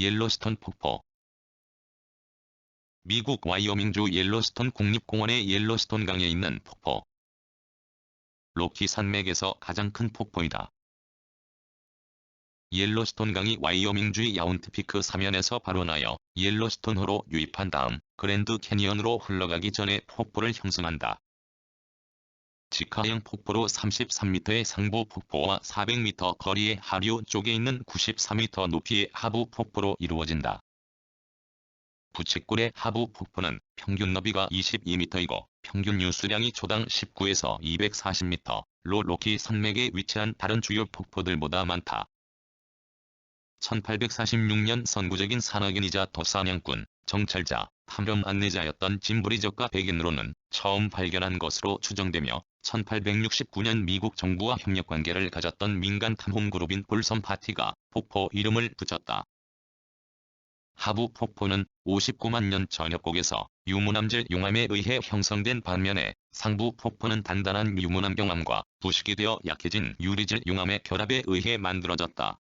옐로스톤 폭포 미국 와이오밍주 옐로스톤 국립공원의 옐로스톤 강에 있는 폭포. 로키 산맥에서 가장 큰 폭포이다. 옐로스톤 강이 와이오밍주의 야운트피크 사면에서 발원하여 옐로스톤호로 유입한 다음 그랜드 캐니언으로 흘러가기 전에 폭포를 형성한다. 직하형 폭포로 33m의 상부 폭포와 400m 거리의 하류 쪽에 있는 94m 높이의 하부 폭포로 이루어진다. 부채꼴의 하부 폭포는 평균 너비가 22m이고 평균 유수량이 초당 19에서 240m로 로키 산맥에 위치한 다른 주요 폭포들보다 많다. 1846년 선구적인 산악인이자 도사냥꾼, 정찰자, 탐험 안내자였던 짐 브리저가 백인으로는 처음 발견한 것으로 추정되며 1869년 미국 정부와 협력관계를 가졌던 민간 탐험 그룹인 볼섬 파티가 폭포 이름을 붙였다. 하부 폭포는 59만 년 전역곡에서 유문암질 용암에 의해 형성된 반면에 상부 폭포는 단단한 유문암 경암과 부식이 되어 약해진 유리질 용암의 결합에 의해 만들어졌다.